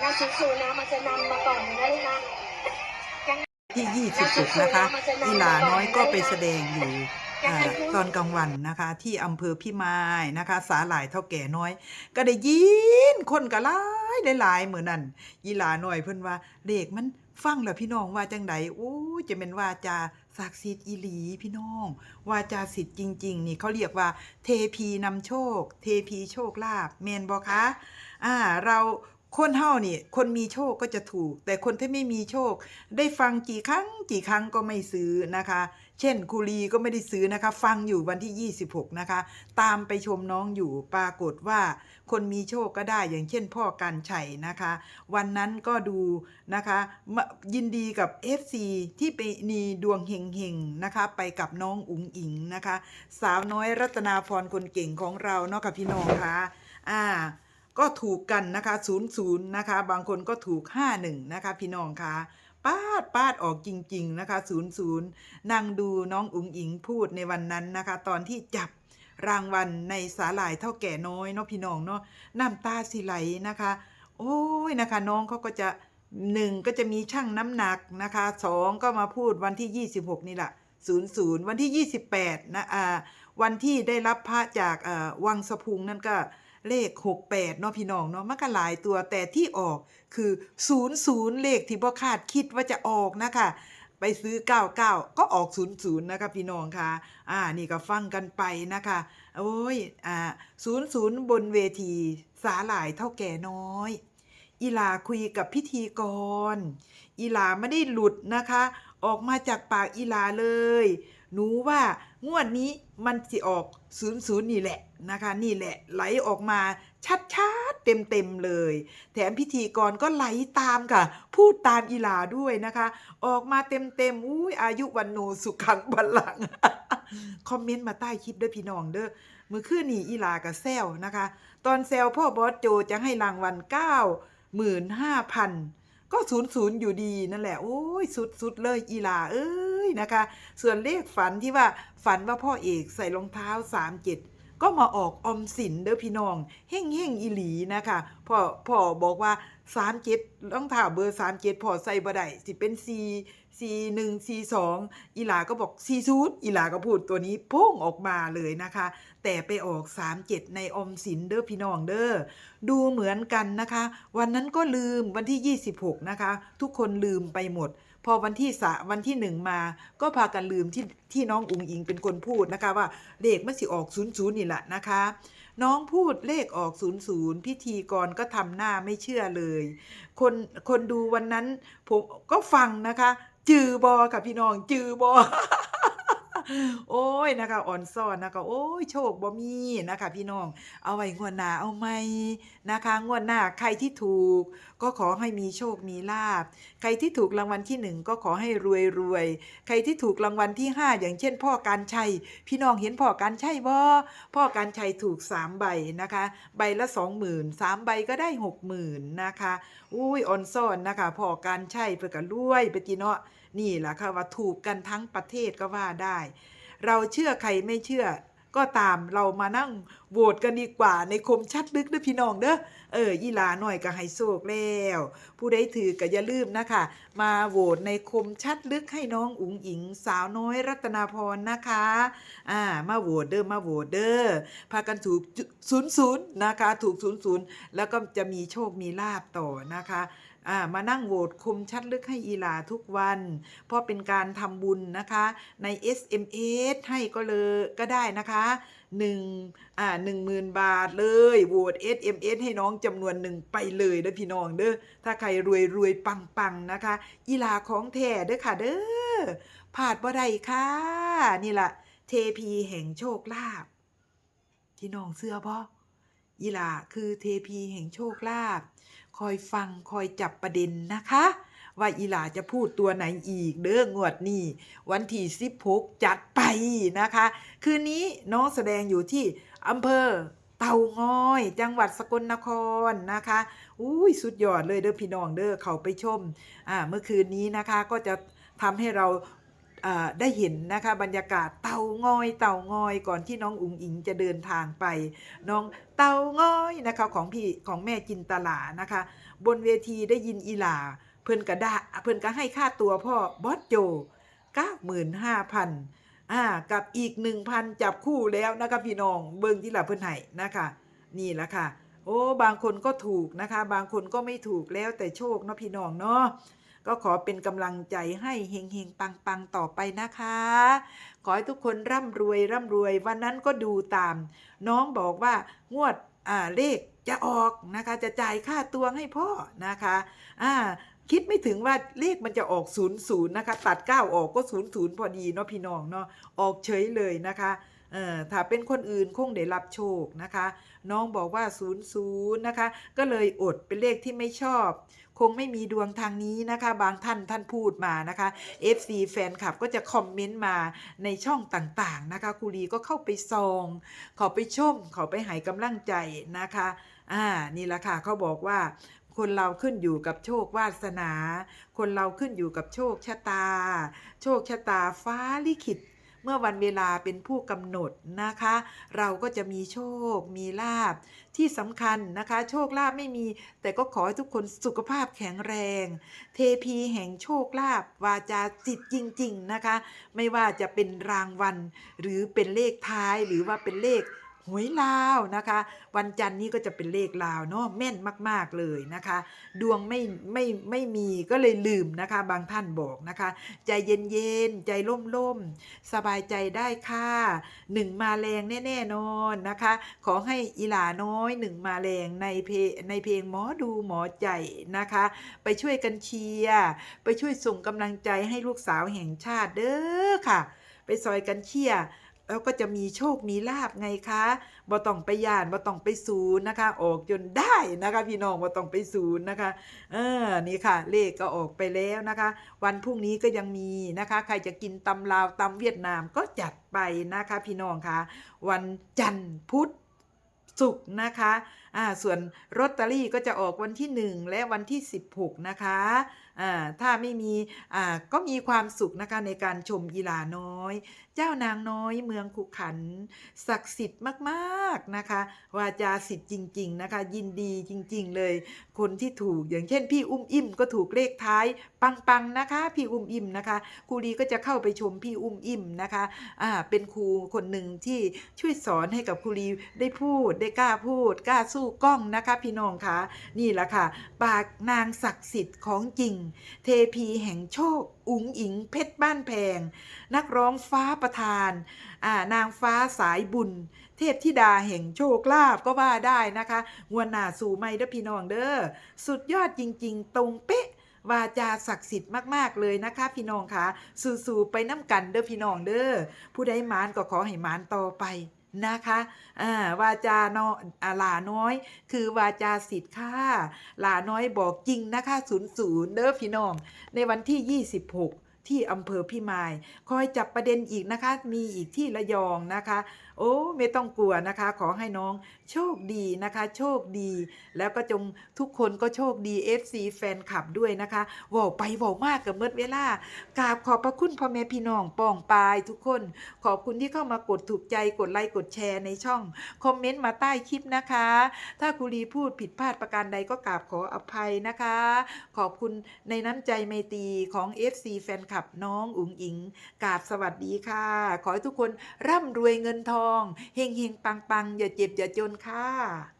หน้าสูงๆนะมันจะนำมาก่อนนะลูกนะยังที่ 26 นะคะอีหลาน้อยก็ไปแสดงอยู่อ่าตอนกลางวันนะคะ ที่อำเภอพิมายนะคะ สาหร่ายเท่าแก่น้อย ก็ได้ยินคนก็หลายหลายๆเหมือนนั่นอีหลาน้อยเพิ่นว่าเด็กมันฟังแล้วพี่น้องว่าจังใดโอ้ยจะเป็นว่าจาศักดิ์สิทธิ์อีหลีพี่น้องว่าจาสิทธิ์จริง ๆ นี่เขาเรียกว่า เทพีนำโชค เทพีโชคลาภแมนบอคะอ่า เรา คนเฮานี่ คนมีโชคก็จะถูก แต่คนที่ไม่มีโชค ได้ฟังกี่ครั้งกี่ครั้งก็ไม่ซื้อนะคะ เช่นคุรีก็ไม่ได้ซื้อนะคะ ฟังอยู่วันที่ 26 นะคะ ตามไปชมน้องอยู่ปรากฏว่า คนมีโชคก็ได้อย่างเช่นพ่อกันชัยนะคะ วันนั้นก็ดูนะคะ ยินดีกับ FC ที่ไปนีดวงเฮงๆนะคะ ไปกับน้องอุ๋งอิงนะคะ สาวน้อยรัตนาพรคนเก่งของเราเนาะค่ะพี่น้องคะอ่า ก็ถูกกันนะคะ00นย์นะคะ บางคนก็ถูก 51 นะคะ พี่น้องคะปาดปาดออกจริง ๆ นะคะ00นั่งดูน้องอุ๋งอิงพูดในวันนั้นนะคะ ตอนที่จับรางวัลในสาหร่ายเท่าแก่น้อยเนาะพี่น้องเนาะน้ำตาสิไหลนะคะ โอ้ยนะคะ น้องเขาก็จะหนึ่งก็จะมีช่างน้ำหนักนะคะสองก็มาพูดวันที่ 26 นี่แหละ00 วันที่ 28นะอ่าวันที่ได้รับพระจากอ่าวังสะพุงนั่นก็ เลข 68เนาะพี่น้องเนาะมันก็หลายตัวแต่ที่ออกคือ 00 เลขที่บ่คาดคิดว่าจะออกนะคะไปซื้อ 99 ก็ออก 00 นะคะพี่น้องค่ะ อ่า นี่ก็ฟังกันไปนะคะ โอ้ย อ่า 00 บนเวทีสาหร่ายเท่าแก่น้อย อีหลาคุยกับพิธีกร อีหลาไม่ได้หลุดนะคะ ออกมาจากปากอีหลาเลย หนูว่างวดนี้มันสิออกศูนย์ศูนย์นี่แหละนะคะ นี่แหละไหลออกมาชัดๆเต็มๆเลย แถมพิธีกรก็ไหลตามค่ะ พูดตามอีลาด้วยนะคะ ออกมาเต็มๆอุ้ยอายุวันโนสุขังบัลลังคอมเมนต์มาใต้คลิปด้อพี่น้องเด้อมือคืนนี่อีลากับแซวนะคะ ตอนแซวพ่อบอสโจจะให้รางวัลเก้าหมื่นห้าพันก็ศูนย์ศูนย์อยู่ดีนั่นแหละ โอ้ยสุดๆเลยอีลาเอ้ย นะคะ ส่วนเลขฝันที่ว่าฝันว่าพ่อเอกใส่รองเท้าสามเจ็ดก็มาออกอมสินเด้อพี่น้องเฮ่งเฮ่งอีหลีนะคะพ่อพ่อบอกว่า สามเจ็ดรองเท้าเบอร์สามเจ็ดพอใส่บ่ได้สิเป็นสี่สี่หนึ่งสี่สองอีหลาก็บอกสี่ศูนย์อีหลาก็พูดตัวนี้พุ่งออกมาเลยนะคะ แต่ไปออกสามเจ็ดในอมสินเด้อพี่น้องเด้อดูเหมือนกันนะคะ วันนั้นก็ลืมวันที่26นะคะ ทุกคนลืมไปหมด พอวันที่สะวันที่หนึ่งมา ก็พากันลืมที่ที่น้องอุงอิงเป็นคนพูดนะคะว่าเลขมันสิออก00นี่แหละนะคะ น้องพูดเลขออกศูนย์ศูนย์พิธีกรก็ทำหน้าไม่เชื่อเลย คนคนดูวันนั้นผมก็ฟังนะคะ จือบอค่ะพี่น้องจือบอ โอ้ยนะคะอ่อนซ่อนนะคะโอ้ยโชคบ่มีนะคะ พี่น้อง เอาไว้งวดหน้าเอาไหมนะคะ งวดหน้าใครที่ถูก ก็ขอให้มีโชคมีลาบใครที่ถูกรางวัลที่หนึ่งก็ขอให้รวยรวยใครที่ถูกรางวัลที่ห้าอย่างเช่น พ่อการชัย พี่น้องเห็นพ่อการชัยบ่พ่อการชัยถูกสามใบนะคะ ใบละสองหมื่นสามใบก็ได้หกหมื่นนะคะ อุ้ยอ่อนซ่อนนะคะพ่อการชัยเพื่อกันรวยไปจีเนาะ นี่แหละค่ะว่าถูกกันทั้งประเทศก็ว่าได้ เราเชื่อใครไม่เชื่อ ก็ตามเรามานั่งโหวตกันดีกว่าในคมชัดลึกเด้อพี่น้องเด้อเออยีลาหน่อยก็ให้โชคแล้ว ผู้ใดถือก็อย่าลืมนะคะ มาโหวตในคมชัดลึกให้น้องอุ๋งอิง สาวน้อยรัตนาพรนะคะอ่ามาโหวตเด้อมาโหวตเด้อพากันถูกศูนย์ศูนย์นะคะ ถูกศูนย์ศูนย์แล้วก็จะมีโชคมีลาบต่อนะคะ มานั่งโหวตคมชัดลึกให้อีหลาทุกวัน เพราะเป็นการทำบุญนะคะใน SMS ให้ก็เลยก็ได้นะคะ1อ่า10,000บาทเลยโหวต SMS ให้น้องจำนวนหนึ่งไปเลยเด้อพี่น้องเด้อถ้าใครรวยรวยปังปังนะคะ อีหลาของแท้เด้อค่ะเด้อผาดบ่ได้ค่ะ นี่ละเทพีแห่งโชคลาภพี่น้องเสื้อบ่ อีหลาคือเทพีแห่งโชคลาภคอยฟังคอยจับประเด็นนะคะ ว่าอีหลาจะพูดตัวไหนอีกเด้องวดนี้วันที่16จัดไปนะคะ คืนนี้น้องแสดงอยู่ที่อำเภอเต่างอย จังหวัดสกลนครนะคะอุ้ยสุดยอดเลยเด้อพี่น้องเด้อเขาไปชมอ่าเมื่อคืนนี้นะคะก็จะทำให้เรา ได้เห็นนะคะบรรยากาศเต่างอยเต่างอยก่อนที่น้องอุ๋งอิงจะเดินทางไป น้องเต่างอยนะคะของพี่ของแม่จินตลานะคะ บนเวทีได้ยินอีหลาเพิ่นก็ได้เพิ่นก็ให้ค่าตัวพ่อบอสโจ95,000อ่ากับอีก 1,000 จับคู่แล้วนะคะพี่น้องเบิ่งที่ละเพิ่นให้นะคะนี่แหละค่ะ โอ้บางคนก็ถูกนะคะ บางคนก็ไม่ถูกแล้วแต่โชคเนาะพี่น้องเนาะ ก็ขอเป็นกำลังใจให้เฮงเฮงปังปังๆ ต่อไปนะคะ ขอให้ทุกคนร่ำรวยร่ำรวย วันนั้นก็ดูตาม น้องบอกว่างวดอ่าเลขจะออกนะคะ จะจ่ายค่าตัวให้พ่อนะคะอ่าคิดไม่ถึงว่าเลขมันจะออก0ูนย์นะคะ ตัด 9 ออกก็0ูนย์พอดีเนาะพี่น้องเนาะออกเฉยเลยนะคะเออถ้าเป็นคนอื่นคงได้รับโชคนะคะ น้องบอกว่า0ูนย์นะคะ ก็เลยอดเป็นเลขที่ไม่ชอบ คงไม่มีดวงทางนี้นะคะ บางท่านท่านพูดมานะคะ FC แฟนคลับก็จะคอมเมนต์มาในช่องต่างๆนะคะครูลีก็เข้าไปซองขอไปชมขอไปให้กำลังใจนะคะอ่านี่แหละค่ะเขาบอกว่าคนเราขึ้นอยู่กับโชควาสนา คนเราขึ้นอยู่กับโชคชะตา โชคชะตาฟ้าลิขิต เมื่อวันเวลาเป็นผู้กำหนดนะคะ เราก็จะมีโชค มีลาบที่สำคัญนะคะ โชคลาบไม่มี แต่ก็ขอให้ทุกคนสุขภาพแข็งแรง เทพีแห่งโชคลาบวาจาจิตจริง ๆนะคะ ไม่ว่าจะเป็นรางวัล หรือเป็นเลขท้ายหรือว่าเป็นเลข หวยลาวนะคะ วันจันทร์นี้ก็จะเป็นเลขลาวเนาะแม่นมาก ๆเลยนะคะ ดวงไม่ไม่ไม่มีก็เลยลืมนะคะ บางท่านบอกนะคะ ใจเย็นๆใจล่มๆสบายใจได้ค่ะหนึ่งมาแรงแน่ๆนอนนะคะ ขอให้อีหลาน้อยหนึ่งมาแรงในเพลงในเพลงหมอดูหมอใจนะคะ ไปช่วยกันเชียร์ไปช่วยส่งกำลังใจให้ลูกสาวแห่งชาติเด้อค่ะ ไปซอยกันเชียร์ แล้วก็จะมีโชคมีลาบไงคะบ่ต้องไปย่านบ่ต้องไปศูนย์นะคะ ออกจนได้นะคะพี่น้องบ่ต้องไปศูนย์นะคะเออนี่ค่ะ เลขก็ออกไปแล้วนะคะ วันพรุ่งนี้ก็ยังมีนะคะ ใครจะกินตำลาวตำเวียดนามก็จัดไปนะคะ พี่น้องคะวันจันทร์พุธศุกร์นะคะอ่าส่วนลอตเตอรี่ก็จะออกวันที่ 1 และวันที่ 16 นะคะ ถ้าไม่มีก็มีความสุขนะคะในการชมกีฬาน้อย เจ้านางน้อยเมืองขุขัน ศักดิ์สิทธิ์มากๆนะคะวาจาสิทธิ์จริง ๆนะคะ ยินดีจริง ๆ เลย คนที่ถูกอย่างเช่น พี่อุ้มอิ่มก็ถูกเลขท้ายปังๆนะคะ พี่อุ้มอิ่มนะคะครูดีก็จะเข้าไปชมพี่อุ้มอิ่มนะคะอ่าเป็นครูคนหนึ่งที่ช่วยสอนให้กับครูดีได้พูดได้กล้าพูดกล้าสู้กล้องนะคะ พี่น้องคะนี่แหละค่ะปากนางศักดิ์สิทธิ์ของจริงเทพีแห่งโชค อุ๋งอิงเพชรบ้านแพง นักร้องฟ้าประธานานางฟ้าสายบุญ เทพธิดาแห่งโชคลาภก็ว่าได้นะคะงวนหน้าสู่ไม่เด้อพี่น้องเด้อสุดยอดจริง ๆ ตรงเป๊ะวาจาศักดิ์สิทธิ์มากๆเลยนะคะพี่น้องคะสู่ๆไปน้ำกันเด้อพี่น้องเด้อผู้ใดหมานก็ขอให้หมานต่อไป นะคะอ่าวาจาเนาะอ่าหลาน้อย คือวาจาสิทธิ์ค่ะหลาน้อยบอกจริงนะคะศูนย์ศูนย์เด้อพี่น้อง ในวันที่ 26 ที่อำเภอพิมาย คอยจับประเด็นอีกนะคะ มีอีกที่ระยองนะคะโอ้ไม่ต้องกลัวนะคะ ขอให้น้องโชคดีนะคะ โชคดี แล้วก็จงทุกคนก็โชคดี FC แฟนคลับด้วยนะคะว่าไปว่ามากกับเมื่อเวลากราบขอบพระคุณพ่อแม่พี่น้องป้องปายทุกคน ขอบคุณที่เข้ามากดถูกใจกดไลค์กดแชร์ในช่อง คอมเมนต์มาใต้คลิปนะคะ ถ้ากุลีพูดผิดพลาดประการใดก็กราบขออภัยนะคะ ขอบคุณในน้ำใจไมตรีของ FC แฟนคลับน้องอุ๋งอิงกราบสวัสดีค่ะ ขอให้ทุกคนร่ำรวยเงินทององเฮงเฮงปังปังอย่าเจ็บอย่าจนค่ะ